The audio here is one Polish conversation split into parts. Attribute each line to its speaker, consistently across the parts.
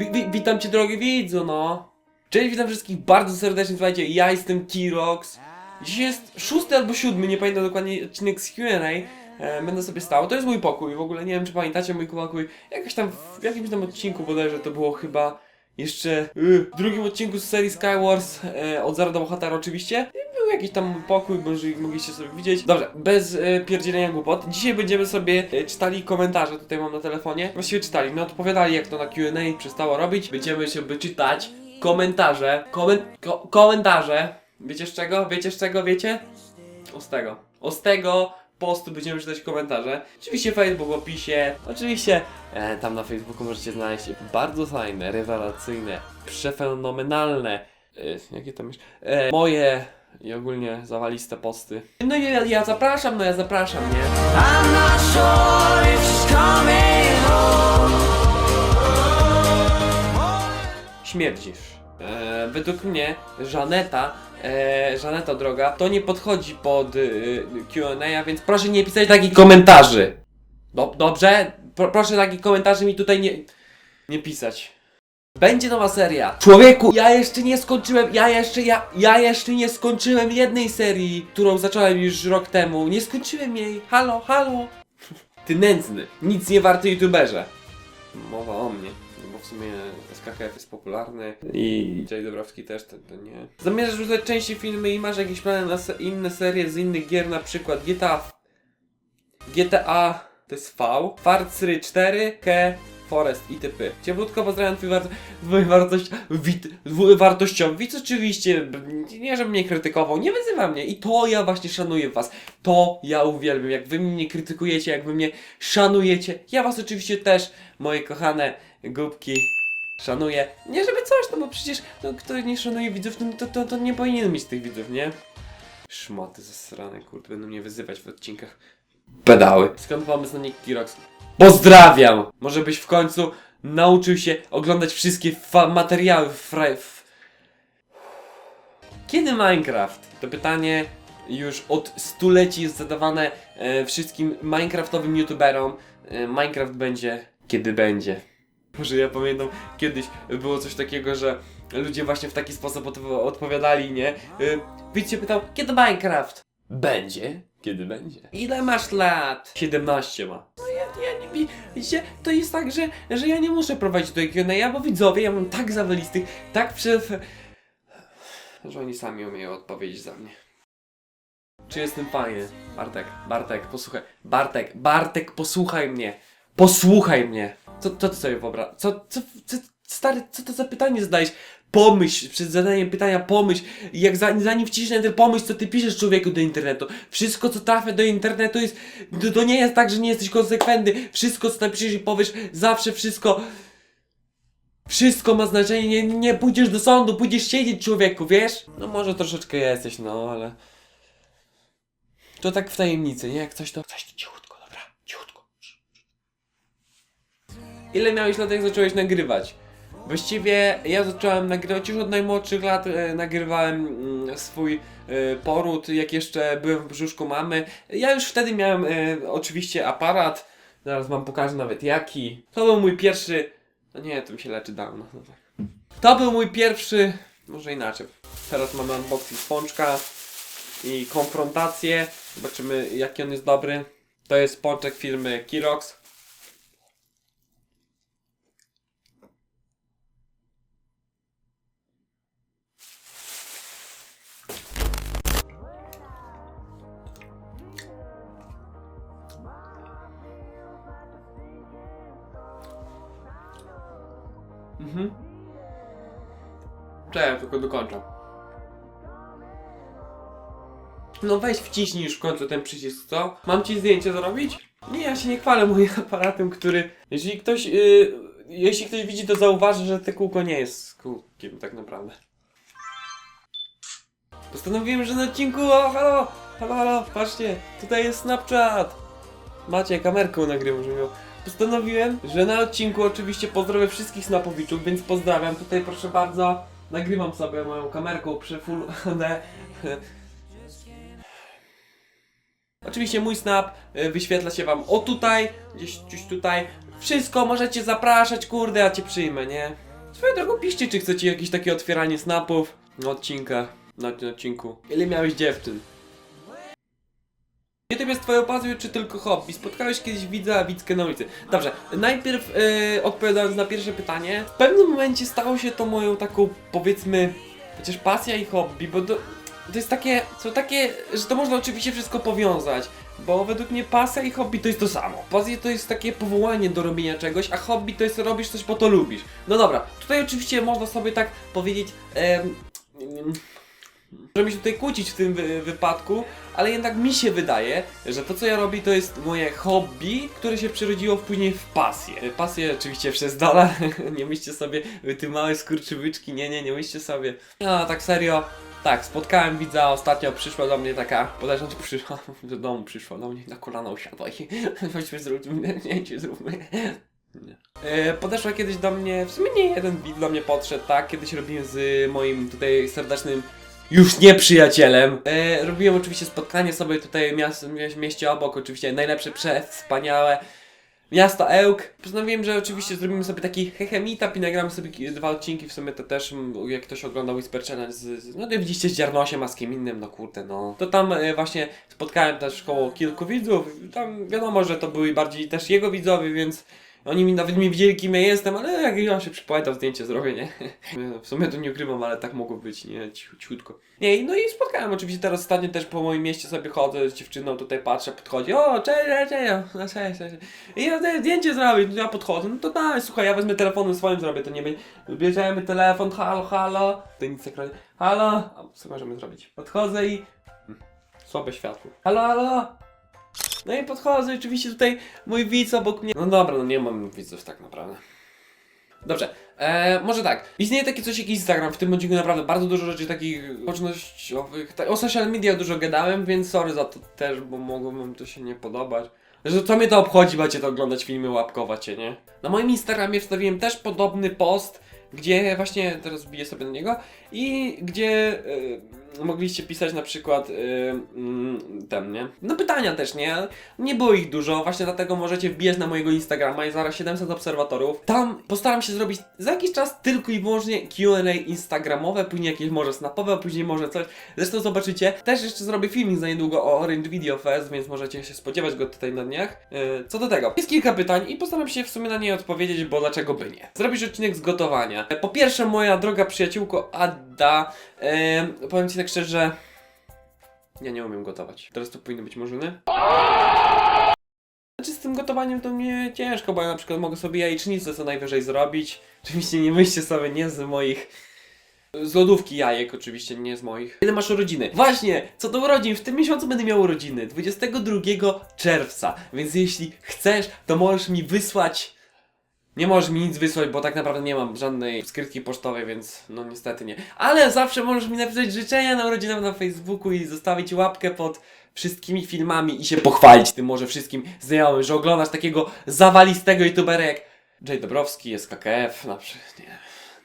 Speaker 1: Wi wi witam cię drogi widzu, no. Cześć, witam wszystkich bardzo serdecznie, słuchajcie, ja jestem Kirox. Dzisiaj jest szósty albo siódmy, nie pamiętam dokładnie, odcinek z Q&A. E, będę sobie stał, to jest mój pokój, w ogóle nie wiem czy pamiętacie mój pokój. Jakoś tam, w jakimś tam odcinku bodajże to było chyba jeszcze y, w drugim odcinku z serii Skywars e, od Zera do Bohatera oczywiście. Jakiś tam pokój, może mogliście sobie widzieć. Dobrze, bez e, pierdzielenia głupot. Dzisiaj będziemy sobie e, czytali komentarze, tutaj mam na telefonie. Właściwie czytali, no odpowiadali jak to na Q&A przestało robić. Będziemy sobie czytać komentarze, komen ko komentarze. Wiecie z czego? Wiecie z czego? Wiecie? O z tego. O z tego postu będziemy czytać komentarze. Oczywiście Facebook w opisie. Oczywiście e, tam na Facebooku możecie znaleźć bardzo fajne, rewelacyjne, przefenomenalne. E, jakie tam jeszcze? E, moje i ogólnie zawaliste posty. No i ja, ja zapraszam, no ja zapraszam, nie?
Speaker 2: I'm not sure if she's coming home.
Speaker 1: Śmierdzisz. E, według mnie Żaneta, e, Żaneta droga, to nie podchodzi pod y, Q&A, więc proszę nie pisać takich komentarzy. Dob- dobrze? Pro, proszę takich komentarzy mi tutaj nie, nie pisać. Będzie nowa seria. Człowieku, ja jeszcze nie skończyłem, ja jeszcze, ja, ja jeszcze nie skończyłem jednej serii, którą zacząłem już rok temu. Nie skończyłem jej. Halo, halo. Ty nędzny, nic nie warty youtuberze. Mowa o mnie, bo w sumie SKKF jest popularny i Jay Dobrowski też, to, to nie. Zamierzasz rzucać częściej filmy i masz jakieś plany na se inne serie z innych gier, na przykład GTA, GTA to jest V, Far Cry 4, Ke, Forest i typy. Cieplutko pozdrawiam twój, war wartość, wit, wartościowic oczywiście, nie żebym mnie krytykował, nie wyzywa mnie i to ja właśnie szanuję was, to ja uwielbiam, jak wy mnie krytykujecie, jak wy mnie szanujecie, ja was oczywiście też, moje kochane głupki, szanuję, nie żeby coś, no bo przecież no, kto nie szanuje widzów, no, to, to, to nie powinien mieć tych widzów, nie? Szmaty zasrane, kurde, będą mnie wyzywać w odcinkach. Pedały. Skąd pomysł na Nick Kirox? Pozdrawiam! Może byś w końcu nauczył się oglądać wszystkie materiały fra- f- Kiedy Minecraft? To pytanie już od stuleci jest zadawane e, wszystkim Minecraftowym youtuberom. E, Minecraft będzie, kiedy będzie. Może ja pamiętam kiedyś było coś takiego, że ludzie właśnie w taki sposób odpo- odpowiadali, nie? Widz się pytał, kiedy Minecraft? Będzie, kiedy będzie. Ile masz lat? 17 ma. No ja, ja nie wi- widzicie, to jest tak, że, że ja nie muszę prowadzić do Q&A, bo widzowie, ja mam tak zawalistych, tak przy... że oni sami umieją odpowiedzieć za mnie. Czy jestem fajny? Bartek, Bartek, posłuchaj. Bartek, Bartek, posłuchaj mnie. Posłuchaj mnie. Co, co ty sobie wyobrażasz? Co, co, co, stary, co to za pytanie zadajesz? Pomyśl, przed zadaniem pytania pomyśl. Jak za, zanim wciśnę ten pomyśl, co ty piszesz człowieku do internetu. Wszystko, co trafia do internetu jest, to, to nie jest tak, że nie jesteś konsekwentny. Wszystko, co napiszesz i powiesz, zawsze wszystko, wszystko ma znaczenie. Nie, nie pójdziesz do sądu, pójdziesz siedzieć człowieku, wiesz? No może troszeczkę jesteś, no, ale... To tak w tajemnicy, nie? Jak coś to... Coś to cichutko, dobra, cichutko. Ile miałeś lat, jak zacząłeś nagrywać? Właściwie ja zacząłem nagrywać już od najmłodszych lat, e, nagrywałem mm, swój e, poród, jak jeszcze byłem w brzuszku mamy. Ja już wtedy miałem e, oczywiście aparat, zaraz wam pokażę nawet jaki. To był mój pierwszy... No nie, to mi się leczy dawno. No tak. To był mój pierwszy... Może inaczej. Teraz mamy unboxing pączka i konfrontację. Zobaczymy jaki on jest dobry. To jest pączek firmy Kirox. Mhm. Czekaj, tylko dokończę. No weź wciśnij już w końcu ten przycisk, co? Mam ci zdjęcie zrobić? Nie, ja się nie chwalę moim aparatem, który... Jeśli ktoś... Yy, jeśli ktoś widzi, to zauważy, że te kółko nie jest kółkiem tak naprawdę. Postanowiłem, że na odcinku... O, halo! Halo, halo, patrzcie! Tutaj jest Snapchat! Macie, kamerką nagrywam, że miał... Postanowiłem, że na odcinku oczywiście pozdrowię wszystkich snapowiczów, więc pozdrawiam. Tutaj proszę bardzo, nagrywam sobie moją kamerką przy Full HD. Oczywiście mój snap y, wyświetla się wam o tutaj, gdzieś, gdzieś tutaj. Wszystko możecie zapraszać, kurde, ja cię przyjmę, nie? Swoją drogą piszcie, czy chcecie jakieś takie otwieranie snapów na odcinka, na tym odcinku. Ile miałeś dziewczyn? YouTube jest twoją pasją, czy tylko hobby? Spotkałeś kiedyś widza, widzkę na ulicy? Dobrze, najpierw e, odpowiadając na pierwsze pytanie, w pewnym momencie stało się to moją taką, powiedzmy, chociaż pasja i hobby, bo to, jest takie, są takie, że to można oczywiście wszystko powiązać, bo według mnie pasja i hobby to jest to samo. Pasja to jest takie powołanie do robienia czegoś, a hobby to jest robisz coś, bo to lubisz. No dobra, tutaj oczywiście można sobie tak powiedzieć, em, żeby się tutaj kłócić w tym wy wypadku, ale jednak mi się wydaje, że to co ja robię to jest moje hobby, które się przerodziło później w pasję. Pasję oczywiście przez dolar, nie myślcie sobie, wy ty małe skurczybyczki, nie, nie, nie myślcie sobie. No tak serio, tak, spotkałem widza ostatnio, przyszła do mnie taka, podejrzewam, że przyszła, do domu przyszła do mnie, na kolana usiadła i chodźmy zróbmy, zdjęcie zróbmy. Nie. E, podeszła kiedyś do mnie, w sumie nie jeden widz do mnie podszedł, tak, kiedyś robiłem z moim tutaj serdecznym już nie przyjacielem. E, robiłem oczywiście spotkanie sobie tutaj miast, w mieście obok, oczywiście najlepsze, wspaniałe miasto Ełk. Postanowiłem, że oczywiście zrobimy sobie taki hehe meetup i nagramy sobie dwa odcinki, w sumie to też, jak ktoś oglądał Whisper Challenge z, z no widzieliście z Dziarnosiem, a z kim innym, no kurde no. To tam e, właśnie spotkałem też koło kilku widzów, tam wiadomo, że to były bardziej też jego widzowie, więc oni mi nawet nie widzieli kim ja jestem, ale jak ja się przypamiętam zdjęcie zrobię, nie? W sumie to nie ukrywam, ale tak mogło być, nie? Cichu, cichutko. Nie, no i spotkałem oczywiście teraz ostatnio też po moim mieście sobie chodzę z dziewczyną, tutaj patrzę, podchodzi, o, cześć, cześć, cześć, no, cześć. I ja te zdjęcie zrobię, ja podchodzę, no to daj, słuchaj, ja wezmę telefonem swoim zrobię, to nie będzie, bierzemy telefon, halo, halo, to nic nie kroi, halo, co możemy zrobić? Podchodzę i, hmm, słabe światło, halo, halo, no i podchodzę, oczywiście tutaj mój widz obok mnie. No dobra, no nie mam widzów tak naprawdę. Dobrze, e, może tak. Istnieje takie coś jak Instagram, w tym odcinku naprawdę bardzo dużo rzeczy takich społecznościowych. O social media dużo gadałem, więc sorry za to też, bo mogło wam to się nie podobać. Że co mnie to obchodzi, macie to oglądać filmy, łapkować je, nie? Na moim Instagramie wstawiłem też podobny post, gdzie właśnie, teraz biję sobie na niego, i gdzie y, mogliście pisać na przykład y, mm, ten, nie? No pytania też, nie? Nie było ich dużo, właśnie dlatego możecie wbijać na mojego Instagrama, jest zaraz 700 obserwatorów. Tam postaram się zrobić za jakiś czas tylko i wyłącznie Q&A instagramowe, później jakieś może snapowe, później może coś. Zresztą zobaczycie, też jeszcze zrobię filmik za niedługo o Orange Video Fest, więc możecie się spodziewać go tutaj na dniach. Yy, co do tego, jest kilka pytań i postaram się w sumie na nie odpowiedzieć, bo dlaczego by nie. Zrobisz odcinek z gotowania. Po pierwsze, moja droga przyjaciółko Adda, yy, powiem Ci tak szczerze, ja nie umiem gotować. Teraz to powinny być murzyny. Znaczy z tym gotowaniem to mnie ciężko, bo ja na przykład mogę sobie jajecznicę co najwyżej zrobić. Oczywiście nie myślcie sobie nie z moich... Z lodówki jajek oczywiście, nie z moich. Ile masz urodziny? Właśnie, co do urodzin, w tym miesiącu będę miał urodziny. 22 czerwca, więc jeśli chcesz, to możesz mi wysłać... Nie możesz mi nic wysłać, bo tak naprawdę nie mam żadnej skrytki pocztowej, więc no niestety nie. Ale zawsze możesz mi napisać życzenia na urodzinę na Facebooku i zostawić łapkę pod wszystkimi filmami i się pochwalić tym może wszystkim znajomym, że oglądasz takiego zawalistego youtubera jak Jay Dobrowski, SKKF, na przykład, nie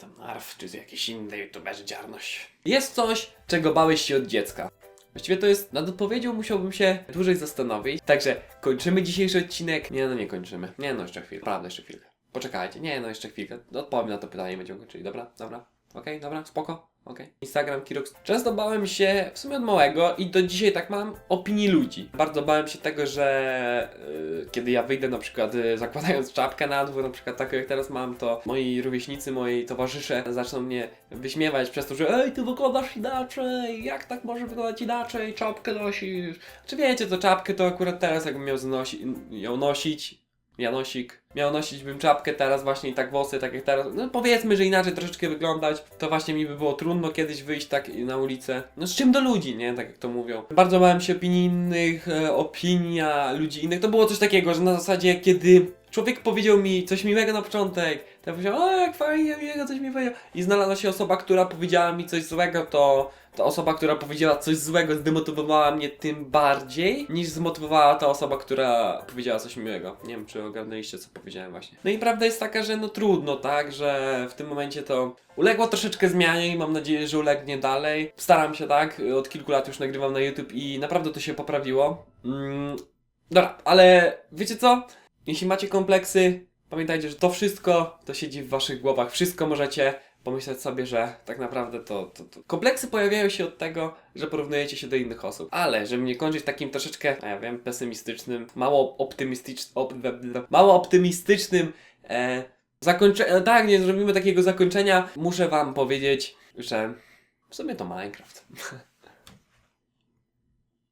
Speaker 1: tam Narf, czy jakiś inny youtuberzy dziarność. Jest coś, czego bałeś się od dziecka. Właściwie to jest, nad odpowiedzią musiałbym się dłużej zastanowić. Także kończymy dzisiejszy odcinek. Nie, no nie kończymy. Nie, no jeszcze chwilę. Prawda, jeszcze chwilkę. Poczekajcie, nie, no jeszcze chwilkę. Odpowiem na to pytanie, będziemy kończyli. Dobra, dobra. Okej, dobra, spoko. Okej. Instagram Kirox. Często bałem się, w sumie od małego i do dzisiaj tak mam, opinii ludzi. Bardzo bałem się tego, że yy, kiedy ja wyjdę na przykład yy, zakładając czapkę na dwór, na przykład taką jak teraz mam, to moi rówieśnicy, moi towarzysze zaczną mnie wyśmiewać przez to, że ej, ty wyglądasz inaczej, jak tak może wyglądać inaczej, czapkę nosisz. Czy wiecie, to czapkę to akurat teraz jakbym miał znosi ją nosić, Janosik. Miał nosić bym czapkę teraz właśnie i tak włosy, tak jak teraz. No powiedzmy, że inaczej troszeczkę wyglądać. To właśnie mi by było trudno kiedyś wyjść tak na ulicę. No z czym do ludzi, nie? Tak jak to mówią. Bardzo bałem się opinii innych, e, opinia ludzi innych. To było coś takiego, że na zasadzie kiedy człowiek powiedział mi coś miłego na początek, to ja powiedziałem, o jak fajnie, miłego coś mi powiedział. I znalazła się osoba, która powiedziała mi coś złego, to ta osoba, która powiedziała coś złego, zdemotywowała mnie tym bardziej, niż zmotywowała ta osoba, która powiedziała coś miłego. Nie wiem, czy ogarnęliście, co powiedziałem właśnie. No i prawda jest taka, że no trudno, tak, że w tym momencie to uległo troszeczkę zmianie i mam nadzieję, że ulegnie dalej. Staram się, tak, od kilku lat już nagrywam na YouTube i naprawdę to się poprawiło. Mm, dobra, ale wiecie co? Jeśli macie kompleksy, Pamiętajcie, że to wszystko to siedzi w waszych głowach. Wszystko możecie pomyśleć sobie, że tak naprawdę to, to, to. Kompleksy pojawiają się od tego, że porównujecie się do innych osób. Ale, żeby nie kończyć takim troszeczkę, a ja wiem, pesymistycznym, mało optymistycznym, op, mało optymistycznym e, zakończeniu. Tak, nie zrobimy takiego zakończenia. Muszę wam powiedzieć, że w sumie to Minecraft.